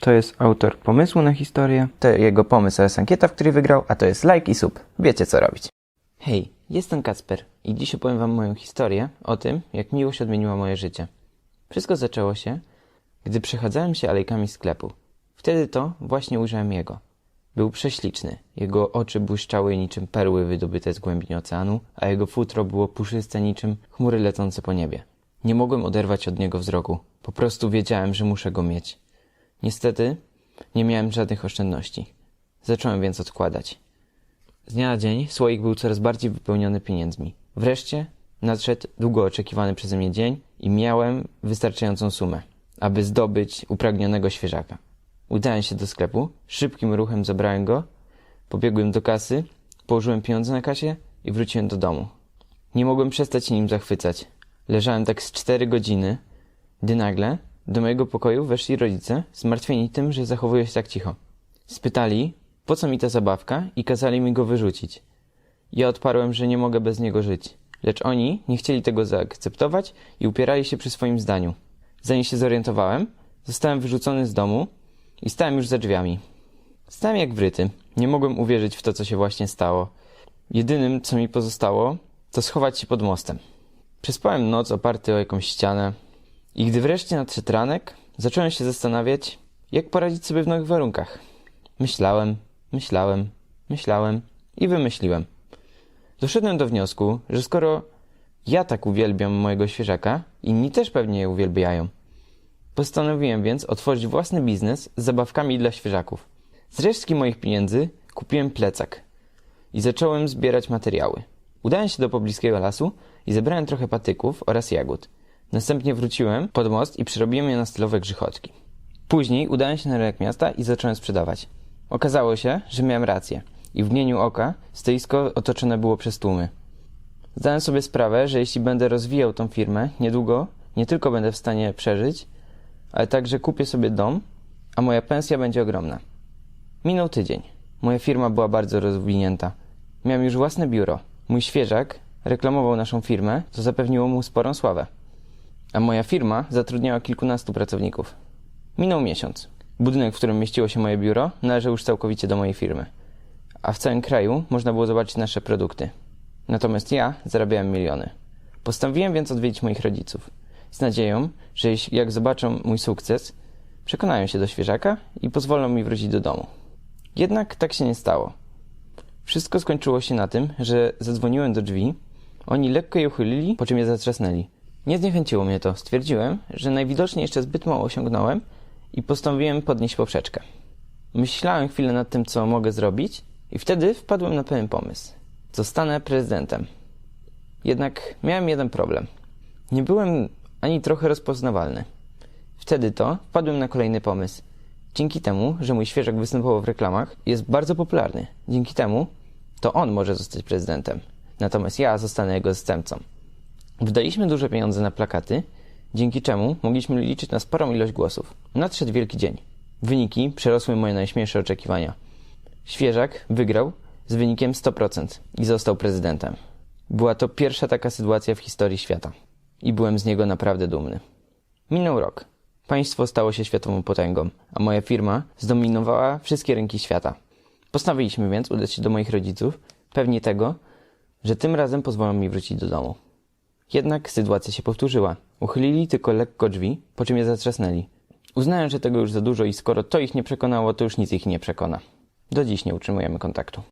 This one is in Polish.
To jest autor pomysłu na historię. To jego pomysł oraz ankieta, w której wygrał, a to jest like i sub. Wiecie co robić. Hej, jestem Kacper i dziś opowiem wam moją historię o tym, jak miłość odmieniła moje życie. Wszystko zaczęło się, gdy przechadzałem się alejkami sklepu. Wtedy to właśnie ujrzałem jego. Był prześliczny. Jego oczy błyszczały niczym perły wydobyte z głębin oceanu, a jego futro było puszyste niczym chmury lecące po niebie. Nie mogłem oderwać od niego wzroku. Po prostu wiedziałem, że muszę go mieć. Niestety, nie miałem żadnych oszczędności. Zacząłem więc odkładać. Z dnia na dzień słoik był coraz bardziej wypełniony pieniędzmi. Wreszcie nadszedł długo oczekiwany przeze mnie dzień i miałem wystarczającą sumę, aby zdobyć upragnionego świeżaka. Udałem się do sklepu, szybkim ruchem zabrałem go, pobiegłem do kasy, położyłem pieniądze na kasie i wróciłem do domu. Nie mogłem przestać się nim zachwycać. Leżałem tak z cztery godziny, gdy nagle do mojego pokoju weszli rodzice, zmartwieni tym, że zachowuję się tak cicho. Spytali, po co mi ta zabawka i kazali mi go wyrzucić. Ja odparłem, że nie mogę bez niego żyć. Lecz oni nie chcieli tego zaakceptować i upierali się przy swoim zdaniu. Zanim się zorientowałem, zostałem wyrzucony z domu i stałem już za drzwiami. Stałem jak wryty. Nie mogłem uwierzyć w to, co się właśnie stało. Jedynym, co mi pozostało, to schować się pod mostem. Przespałem noc oparty o jakąś ścianę i gdy wreszcie nadszedł ranek, zacząłem się zastanawiać, jak poradzić sobie w nowych warunkach. Myślałem, myślałem, myślałem i wymyśliłem. Doszedłem do wniosku, że skoro ja tak uwielbiam mojego świeżaka, inni też pewnie je uwielbiają. Postanowiłem więc otworzyć własny biznes z zabawkami dla świeżaków. Z resztki moich pieniędzy kupiłem plecak i zacząłem zbierać materiały. Udałem się do pobliskiego lasu i zebrałem trochę patyków oraz jagód. Następnie wróciłem pod most i przerobiłem je na stylowe grzechotki. Później udałem się na rynek miasta i zacząłem sprzedawać. Okazało się, że miałem rację i w mgnieniu oka stoisko otoczone było przez tłumy. Zdałem sobie sprawę, że jeśli będę rozwijał tą firmę, niedługo nie tylko będę w stanie przeżyć, ale także kupię sobie dom, a moja pensja będzie ogromna. Minął tydzień. Moja firma była bardzo rozwinięta. Miałem już własne biuro. Mój świeżak reklamował naszą firmę, co zapewniło mu sporą sławę. A moja firma zatrudniała kilkunastu pracowników. Minął miesiąc. Budynek, w którym mieściło się moje biuro, należał już całkowicie do mojej firmy. A w całym kraju można było zobaczyć nasze produkty. Natomiast ja zarabiałem miliony. Postanowiłem więc odwiedzić moich rodziców. Z nadzieją, że jeśli jak zobaczą mój sukces, przekonają się do świeżaka i pozwolą mi wrócić do domu. Jednak tak się nie stało. Wszystko skończyło się na tym, że zadzwoniłem do drzwi, oni lekko je uchylili, po czym je zatrzasnęli. Nie zniechęciło mnie to. Stwierdziłem, że najwidoczniej jeszcze zbyt mało osiągnąłem i postanowiłem podnieść poprzeczkę. Myślałem chwilę nad tym, co mogę zrobić i wtedy wpadłem na pewien pomysł. Zostanę prezydentem. Jednak miałem jeden problem. Nie byłem ani trochę rozpoznawalny. Wtedy to wpadłem na kolejny pomysł. Dzięki temu, że mój świeżak występował w reklamach, jest bardzo popularny. Dzięki temu to on może zostać prezydentem. Natomiast ja zostanę jego zastępcą. Wydaliśmy duże pieniądze na plakaty, dzięki czemu mogliśmy liczyć na sporą ilość głosów. Nadszedł wielki dzień. Wyniki przerosły moje najśmielsze oczekiwania. Świeżak wygrał z wynikiem 100% i został prezydentem. Była to pierwsza taka sytuacja w historii świata i byłem z niego naprawdę dumny. Minął rok. Państwo stało się światową potęgą, a moja firma zdominowała wszystkie rynki świata. Postanowiliśmy więc udać się do moich rodziców, pewni tego, że tym razem pozwolą mi wrócić do domu. Jednak sytuacja się powtórzyła. Uchylili tylko lekko drzwi, po czym je zatrzasnęli. Uznałem, że tego już za dużo i skoro to ich nie przekonało, to już nic ich nie przekona. Do dziś nie utrzymujemy kontaktu.